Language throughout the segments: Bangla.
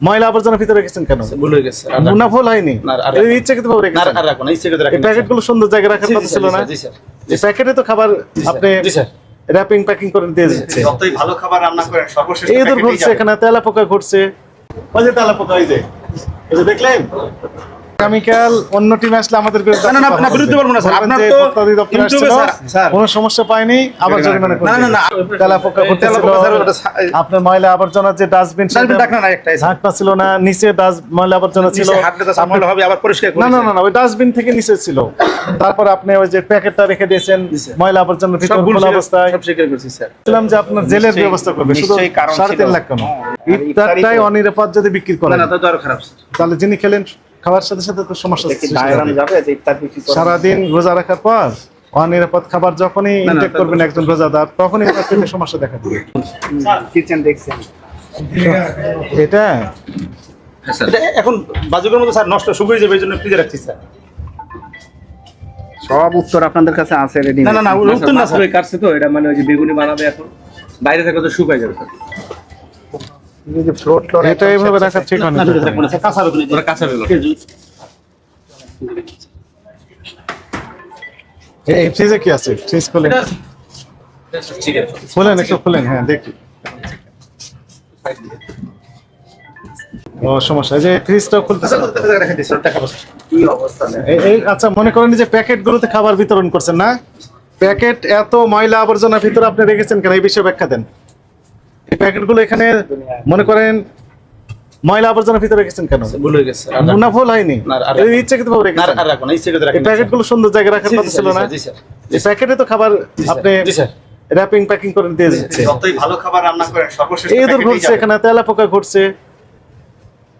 ময়লা আবর্জনা ভিতরে রেখেছেন কেন? ভুল গেছে আর হয়নি ইচ্ছাকৃত ভাবে রেখেছেন? আর রাখেন প্যাকেটগুলো সুন্দর জায়গায় রাখার কথা ছিল না? জি, স্যার। প্যাকেটে তো খাবার আপনি জি, স্যার। র্যাপিং প্যাকিং করে দিয়ে দিচ্ছে যতই ভালো খাবার রান্না করেন সর্বশেষ এই দূর ঘুরছে এখানে তেলাপোকা ঘুরছে। ওই যে তেলাপোকা ওই যে দেখলেন? আগামীকাল অন্য টিম আসলে আমাদের বিরুদ্ধে না, না, না, কথা না, বলবে। বিরুদ্ধে বলব না, স্যার। আপনার তো ভোক্তা অধিদপ্তর ইউটিউবে, আসছিল, স্যার, স্যার। কোনো সমস্যা পাইনি আবার জরিমানা করে না, না, না, দিয়েছে। না, তেলা পোকা তেলা ঘুরতেছিল পোকা, স্যার, ওটা সা- আপনার ময়লা আবর্জনার যে ডাস্টবিন ডাস্টবিন ডাক না, না, ঢাকনা ছিল না নিচে ডাস্ট ময়লা আবর্জনা ছিল নিচে হাঁটলে তো স্যার ময়লা হবে, আবার পরিষ্কার না না না না ওই ডাস্টবিন থেকে নিচে ছিল তারপর আপনি ওই যে প্যাকেটটা রেখে দিয়েছেন ময়লা আবর্জনা খোলা অবস্থায় সব স্বীকার করছি, স্যার। বলছিলাম যে আপনার জেলের ব্যবস্থা করবে শুধু নিশ্চয়ই কারণ সাড়ে তিন ছিল। লাখ কেন হ্যাঁ, ইফতারটাই অনিরাপদ যদি বিক্রি করেন না, তা তো আরও খারাপ, তাহলে যিনি খেলেন খাবার সাথে সাথে তো সমস্যা সারাদিন রোজা রাখার পর অনিরাপদ খাবার যখনই ইনটেক করবেন একজন রোজাদার তখনই তার পেটে সমস্যা দেখা দিবে। কিচেন দেখছেন। এটা? এটা এখন বাজুকের মতো স্যার নষ্ট শুকিয়ে যাবে এই জন্য ফ্রিজে রাখছি স্যার। সব উত্তর আপনাদের কাছে আছে রেডি না না না উত্তর না স্যার কাটছে তো এটা মানে ওই যে বেগুনি বানাবে এখন। বাইরে থাকলে তো শুকাই যাবে স্যার। ফ্লোর ফ্লোর এটা এইভাবে রাখা ঠিক না না, ঠিক আছে, রাখব না, স্যার, কাঁচা বেগুনি। ওরা কাঁচা বেগুন। এই ফ্রিজে কি আছে? ফ্রিজ খুলে এটা- ঠিক আছে। খুলেন একটু খুলেন হ্যাঁ দেখি। ও সমস্যা। যে ফ্রিজটাও খুলতেছে। না। আচ্ছা, এই- আচ্ছা মনে করেন যে প্যাকেট গুলোতে খাবার বিতরণ করছেন না? প্যাকেট এত ময়লা আবর্জনার ভিতরে আপনি রেখেছেন কেন? এই বিষয়ে ব্যাখ্যা দেন। এই প্যাকেটগুলো এখানে মনে করেন ময়লা আবর্জনার ভিতরে রেখেছেন কেন? ভুল গেছে, হয়নি। ইচ্ছাকৃত ভাবে রেখেছেন। আর সুন্দর জায়গায় রাখার কথা ছিল না? এই প্যাকেটে তো খাবার আপনি জি, স্যার। র্যাপিং প্যাকিং করে দিয়ে দিচ্ছে যতই ভালো খাবার রান্না করেন সর্বশেষ এই দূর ঘুরছে এখানে তেলা পোকা ঘুরছে।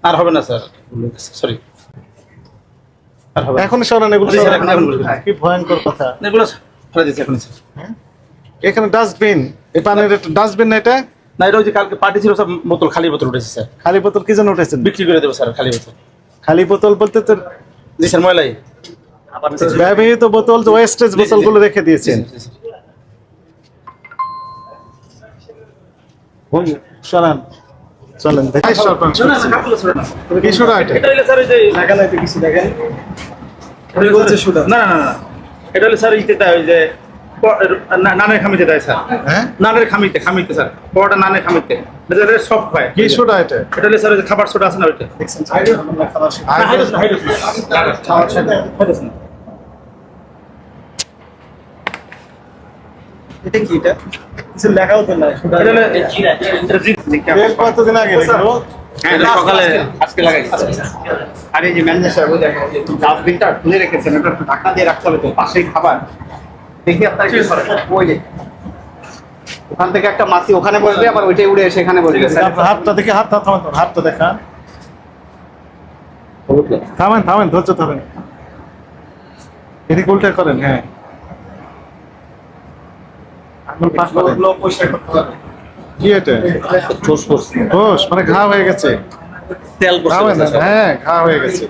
আর হবে না স্যার। সরি আর এখন সরান এগুলো। কি ভয়ঙ্কর কথা। এগুলো ফেলে দিচ্ছি এখন স্যার। এখানে ডাস্টবিন এই পানির ডাস্টবিন না এটা? না এটা যে কালকে পার্টি ছিল সব বোতল খালি বোতল উঠেছে স্যার। খালি বোতল কি জন্য উঠেছেন? বিক্রি করে দেবো স্যার খালি বোতল। খালি বোতল বলতে তো জি স্যার ময়লাই। ব্যবহৃত বোতল ওয়েস্টেজ জি, জি, বোতলগুলো জি। রেখে দিয়েছেন। সরান চলেন। সুরা এটা হলো স্যার ইতে ওই যে নানের খামিতে দেয় স্যার। হ্যাঁ? নানের খামিতে খামিতে স্যার। পরোটা নানের খামিতে। এটা সফট হয়। কি সুরা এটা? এটা স্যার খাবার সোডা আছে না ওইটা? না, হাইড্রোস না, হাইড্রোস না। হাইড্রোস না। এটা কি এটা? কিছু লেখাও তো নাই এটা হলো- এটা জি- বেল কতদিন আগে দেখো হ্যাঁ, সকালে আজকে লাগাই। আর এই যে ম্যানেজার সাহেব ডাস্টবিনটা খুলে রেখেছেন ওটা একটু দিয়ে রাখতে হবে তো পাশেই খাবার। দেখি আপনার কি করে ওই যে ওখান থেকে একটা মাছি ওখানে বসবে আবার ওইটাই উড়ে এসে এখানে বসবে। হাতটা দেখে হাতটা থামান তোর হাতটা দেখান। থামেন থামেন ধৈর্য ধরেন। এদিকে উল্টা করেন হ্যাঁ। কি এটা? ঘোষ মানে ঘা হয়ে গেছে। তেল ঘা হয়ে গেছে স্যার। হ্যাঁ ঘা হয়ে গেছে।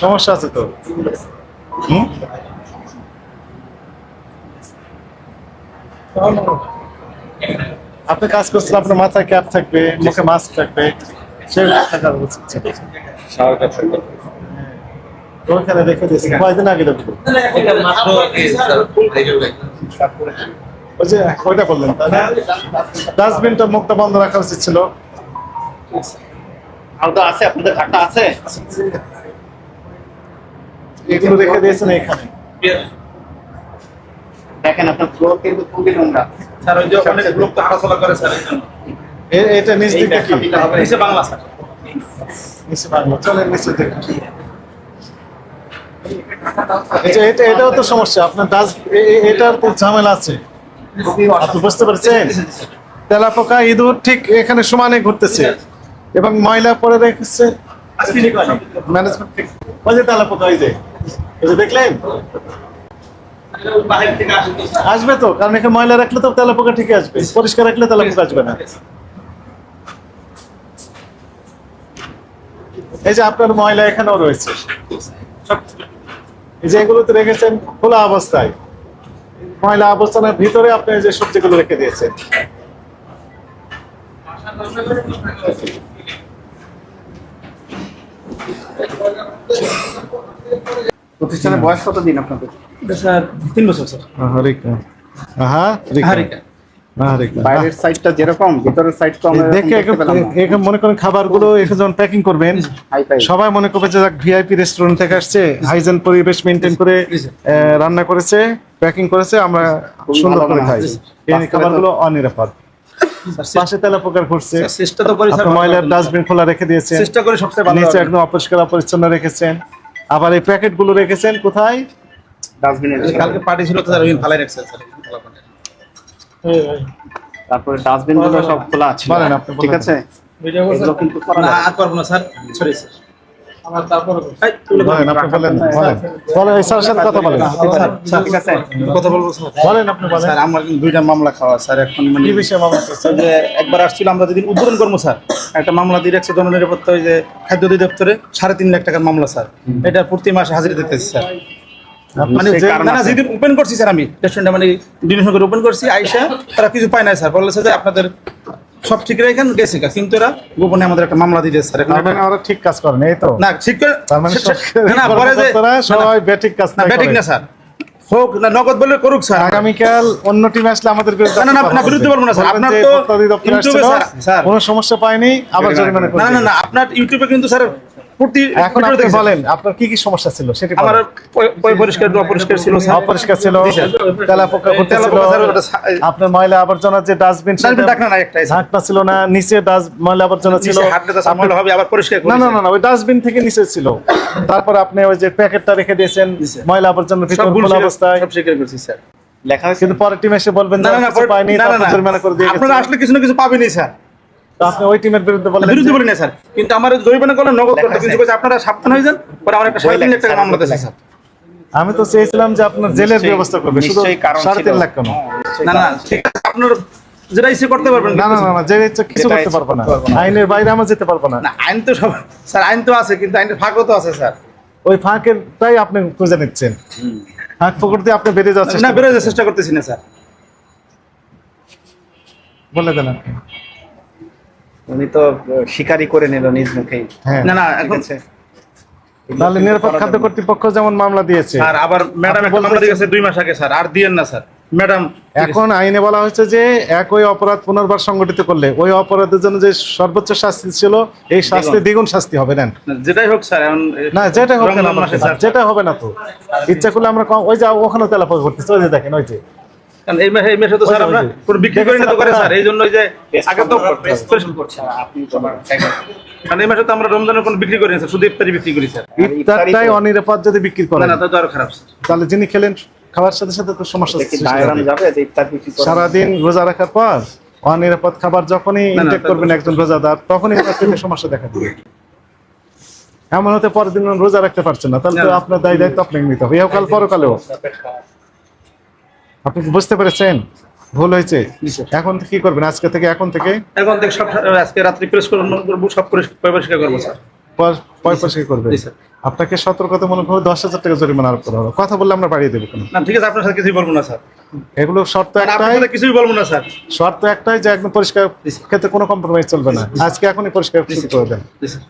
সমস্যা আছে তো? হুম? আপনি কাজ করছেন আপনার মাথায় ক্যাপ থাকবে মুখে মাস্ক থাকবে সেগুলো থাকা উচিত ওইখানে রেখে দিয়েছি কয়দিন আগে দেখব? ওই যে ওইটা ডাস্টবিনটা মুখটা বন্ধ রাখা উচিত ছিল। আছে আপনাদের আছে? এগুলো রেখে দিয়েছেন এখানে। দেখেন আপনার ফ্লোর কিন্তু খুবই নোংরা। স্যার ওই যে অনেক লোক তো হাঁটাচলা করে স্যার। এটা নিচ কি? নিচে বাংলা স্যার। নিচে বাংলা চলেন নিচে দেখুন এটা এটাও তো সমস্যা আপনার ডাস্ট এটার তো ঝামেলা আছে। আপনি বুঝতে পারছেন? তেলাপোকা ইঁদুর ঠিক এখানে সমানে ঘুরতেছে। এবং ময়লা পরে রেখেছে ম্যানেজমেন্ট ওই যে তেলাপোকা ওই যে। ওই যে দেখলেন বাহির থেকে আসে তো স্যার। আসবে তো, কারণ এখানে ময়লা রাখলে তো তেলাপোকা ঠিকই আসবে, পরিষ্কার রাখলে তেলাপোকা আসবে না। এই যে আপনার ময়লা এখানেও রয়েছে। এই যে এগুলোতে রেখেছেন খোলা অবস্থায়। ময়লা অবস্থানের ভিতরে আপনি যে সবজিগুলো রেখে দিয়েছেন। প্রতিষ্ঠানের বয়স কত দিন আপনাদের স্যার তিন বছর স্যার। হরিকা আহা হারিকা হরিকা বাইরের সাইডটা যেরকম ভিতরের সাইড তো আমরা দেখে এরকম দেখতে পেলাম না। এখানে মনে করেন খাবারগুলো এখানে যখন প্যাকিং করবেন সবাই মনে করবে যে ভিআইপি রেস্টুরেন্ট থেকে আসছে হাইজেন পরিবেশ মেনটেন করে আহ, রান্না করেছে প্যাকিং করেছে আমরা সুন্দর করে খাই। এই খাবারগুলো অনিরাপদ। স্যার, পাশে তেলা পোকার করছে চেষ্টা তো করি ময়লার ডাস্টবিন খোলা রেখে দিয়েছেন। চেষ্টা করে সবচেয়ে ভালো নিচে একদম অপরিষ্কার অপরিচ্ছন্ন রেখেছেন। আবার এই প্যাকেটগুলো রেখেছেন কোথায়? ডাস্টবিনের কালকে পার্টি ছিল তো স্যার ওই ভালাই রাখছে স্যার ভালো করে। তারপরে ডাস্টবিনগুলো সব খোলা আছে। ঠিক আছে? ভিডিও করব না করব না স্যার। Sorry sir. আমার তারপর বলেন আপনি বলেন বলেন। বলেন। এই স্যারের সাথে কথা বলেন। ঠিক আছে কথা বলব স্যার। বলেন আপনি বলেন। স্যার আমার কিন্তু দুইটা মামলা খাওয়া স্যার এখন মানে কি বিষয়ে মামলা করছেন? যে একবার আসছিল আমরা যেদিন উদ্বোধন করব স্যার একটা মামলা দিয়ে রাখছে জননিরাপত্তা ওই যে খাদ্য অধিদপ্তরে সাড়ে তিন লাখ টাকার মামলা স্যার। এটা প্রতি মাসে হাজিরা দিতেছি স্যার। মানে না না যেদিন ওপেন করছি স্যার আমি। রেস্টুরেন্টটা মানে ডিনার করে ওপেন করছি আইসা তারা কিছু পায় নাই স্যার। বলেছে যে আপনাদের সব ঠিক রেখেন গেছে। কিন্তু এরা গোপনে আমাদের একটা মামলা দিতে স্যার এখন মানে ওরা ঠিক কাজ করেন এই তো না ঠিক করে তার মানে না পরে যে সবাই ব্যাটিক কাজ না ব্যাটিক না স্যার হোক না নগদ বলে করুক স্যার আগামীকাল অন্য টিম আসলে আমাদের বিরুদ্ধে না, না। বিরুদ্ধে বলব না, স্যার। আপনার তো ইউটিউবে স্যার। কোনো সমস্যা পায়নি আবার জরিমানা না না না আপনার ইউটিউবে কিন্তু স্যার প্রতি এখন আপনি বলেন আপনার কি কি সমস্যা ছিল সেটি আমার বলেন। পয়- পয় পরিষ্কার অপরিষ্কার ছিল অপরিষ্কার ছিল জি, স্যার। তেলা পোকা এই করতেছিল তেলাপোকা, স্যার, ওটা সা- আপনার ময়লা আবর্জনা যে ডাস্টবিন ডাস্টবিন না একটাই ঢাকনা ছিল না নিচে ডাস্ট ময়লা আবর্জনা ছিল। নিচে হাঁটলে তো স্যার ময়লা হবে আবার পরিষ্কার না না না না ওই ডাস্টবিন থেকে নিচে ছিল। তারপর আপনি ওই যে প্যাকেটটা রেখে দিয়েছেন ময়লা আবর্জনা ভিতর খোলা অবস্থায়। সব স্বীকার করছি স্যার। লেখা হয়েছে কিন্তু পরের টিম এসে বলবেন না না না পাইনি আপনারা আসলে কিছু না কিছু পাবেনই স্যার। আপনি ওই টিমের বিরুদ্ধে বললেন বিরুদ্ধে যে- বলি না স্যার। কিন্তু আমার জরিমানা করলে নগদ করতে। কিন্তু। আপনারা সাবধান হয়ে যান পরে আমার একটা সাড়ে তিন লাখ টাকা মামলা দিয়েছে স্যার। আমি তো চেয়েছিলাম যে আপনার জেলের ব্যবস্থা করবে শুধু নিশ্চয়ই সাড়ে তিন লাখ কেন? না না ঠিক আছে আপনার যেটা ইচ্ছে করতে পারবেন না না না না জেলে ইচ্ছা কিছু যেটা ইচ্ছে না। করতে পারব না। আইনের বাইরে আমরা যেতে পারব না। না আইন তো সব স্যার আইন তো আছে কিন্তু আইনের ফাঁকও তো আছে স্যার। ওই ফাঁকেরটাই আপনি খুঁজে নিচ্ছেন। ফাঁক ফকর দিয়ে আপনি বেরিয়ে যাচ্ছেন না বেরোয় যাওয়ার চেষ্টা করতেছি না স্যার। বলে দেন আপনি। উনি তো করে নিল নিজ মুখেই। হ্যাঁ। না না ঠিক এখন আছে। তাহলে নিরাপদ খাদ্য কর্তৃপক্ষ যেমন মামলা দিয়েছে। স্যার আবার ম্যাডাম মামলা বলতেছেন- দুই মাস আগে স্যার। আর দিয়েন না স্যার। ম্যাডাম এখন আইনে বলা হয়েছে যে একই অপরাধ পুনর্বার সংগঠিত করলে ওই অপরাধের জন্য যে সর্বোচ্চ শাস্তি ছিল এই শাস্তি দ্বিগুণ শাস্তি হবে না যেটাই হোক স্যার না যেটা হবে না রমজান আমার মাসে কথা, স্যার। যেটা হবে না তো। ইচ্ছা করলে আমরা ওই যে ওখানে তেলাপোকা করতেছে ওই যে দেখেন ওই যে। কারণ এই তো স্যার আমরা কোনো বিক্রি করি না তো করে স্যার এই জন্য যে আগে তো কারণ এই মাসে তো আমরা রমজানের কোনো বিক্রি করি না স্যার শুধু ইফতারি বিক্রি করি স্যার। ইফতারটাই অনিরাপদ যদি বিক্রি না করেন। না তো আরও খারাপ তাহলে যিনি খেলেন খাবার সাথে সাথে তো সমস্যা সারাদিন রোজা রাখার পর অনিরাপদ খাবার যখনই ইনটেক করবেন একজন রোজাদার তখনই তার সমস্যা দেখা দিবে। এমন হতে পরের দিন রোজা রাখতে পারছেন না তাহলে তো। আপনার দায় দায়িত্ব আপনাকে নিতে হবে। ইহকাল পরকালেও। আপনি কি বুঝতে পেরেছেন? ভুল হয়েছে? এখন কি করবেন? আজকে থেকে এখন থেকে? এখন থেকে সব আজকে রাত্রি প্রেস করব সব করে পরিষ্কার করব স্যার। পয়সা করবে। আপনাকে সতর্কতামূলক ভাবে দশ হাজার টাকা জরিমানা আরোপ করা হবে। কথা বললে আমরা বাড়িয়ে দেবো কেন। না ঠিক আছে আপনার সাথে কিছুই বলব না স্যার। এগুলো শর্ত একটাই। কিছুই বলব না স্যার। শর্ত একটাই যে একদম পরিষ্কার ক্ষেত্রে কোনো কম্প্রোমাইজ চলবে না। আজকে এখনই পরিষ্কার করে দেন। স্যার